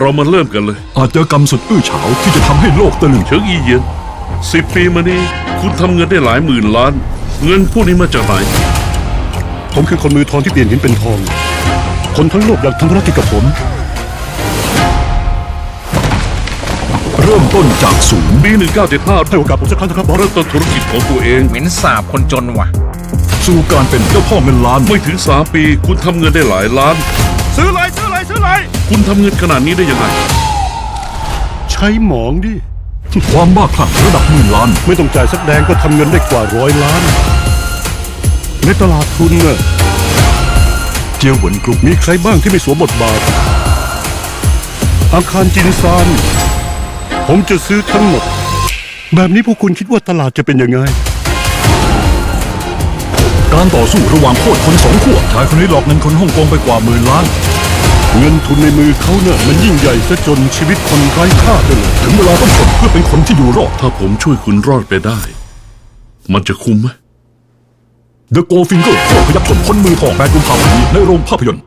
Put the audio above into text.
เรามาเริ่มกันเลย อาจเจอกรรมสุดอื้อฉาวที่จะทำให้โลกตะลึง เฉิงอีเยียนสิบปีมานี้คุณทำเงินได้หลายหมื่นล้าน เงินพวกนี้มาจากไหน ผมคือคนมือทองที่เปลี่ยนหินเป็นทอง คนทั้งโลกอยากทำธุรกิจกับผม เริ่มต้นจากศูนย์ปี1975ให้โอกาสผมสักครั้งนะครับบอสเริ่มต้นธุรกิจของตัวเอง เหม็นสาบคนจนว่ะ สู่การเป็นเจ้าพ่อเงินล้าน ไม่ถึง 3 ปี คุณทำเงินได้หลายล้าน ซื้ออะไรซื้ออะไร ซื้ออะไรคุณทำเงินขนาดนี้ได้ยังไง ใช้หมองดิ ความบ้าคลั่งระดับหมื่นล้าน ไม่ต้องจ่ายสักแดงก็ทำเงินได้กว่าร้อยล้าน ในตลาดทุนน่ะเจียวเหวินกรุ๊ปมีใครบ้างที่ไม่สวมบทบาท อาคารจินซาน ผมจะซื้อทั้งหมด แบบนี้พวกคุณคิดว่าตลาดจะเป็นยังไงการต่อสู้ระหว่างโคตรคนสองขั้วชายคนนี้หลอกเงินคนฮ่องกงไปกว่าหมื่นล้าน เงินทุนในมือเขาเน่ยมันยิ่งใหญ่ซะจนชีวิตคนไร้ค่าไปเลยถึงเวลาต้องสดเพื่อเป็นคนที่อยู่รอดถ้าผมช่วยคุณรอดไปได้ มันจะคุ้มไหม The Goldfinger โคตรขยับจนคนมือทองแปดกุมภาพันธ์นี้ในโรงภาพยนตร์